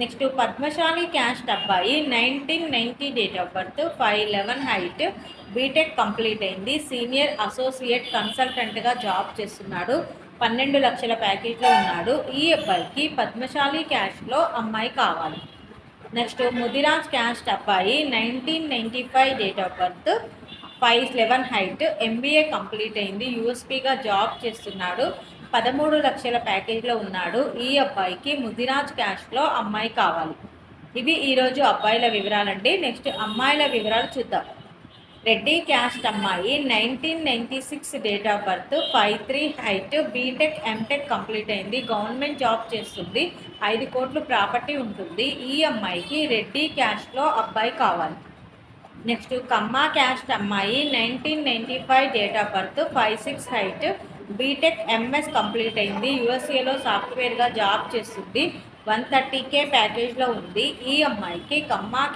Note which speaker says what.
Speaker 1: Next Padmashali caste అబ్బాయి nineteen ninety date of birth five eleven height BTech complete అయింది. Senior associate కన్సల్టెంట్గా job చేస్తున్నాడు. పన్నెండు లక్షల ప్యాకేజ్లో ఉన్నాడు. ఈ అబ్బాయికి పద్మశాలి క్యాస్ట్లో అమ్మాయి కావాలి. నెక్స్ట్ ముదిరాజ్ క్యాస్ట్ అబ్బాయి nineteen ninety five date of birth five eleven height MBA complete అయింది. యూఎస్పీగా జాబ్ చేస్తున్నాడు. పదమూడు లక్షల ప్యాకేజ్లో ఉన్నాడు. ఈ అబ్బాయికి ముదిరాజ్ క్యాస్ట్లో అమ్మాయి కావాలి. ఇవి ఈరోజు అబ్బాయిల వివరాలండి. నెక్స్ట్ అమ్మాయిల వివరాలు చూద్దాం. రెడ్డి క్యాస్ట్ అమ్మాయి nineteen ninety six date of birth five three height BTech MTech complete అయింది. గవర్నమెంట్ జాబ్ చేస్తుంది. ఐదు కోట్లు ప్రాపర్టీ ఉంటుంది. ఈ అమ్మాయికి రెడ్డి క్యాష్లో అబ్బాయి కావాలి. నెక్స్ట్ కమ్మ క్యాస్ట్ అమ్మాయి nineteen ninety five date of birth five six height. BTech MS complete అయింది. యూఎస్ఏలో సాఫ్ట్వేర్గా జాబ్ చేస్తుంది. వన్ థర్టీ కే ప్యాకేజ్లో ఉంది. ఈ అమ్మాయికి కమ్మ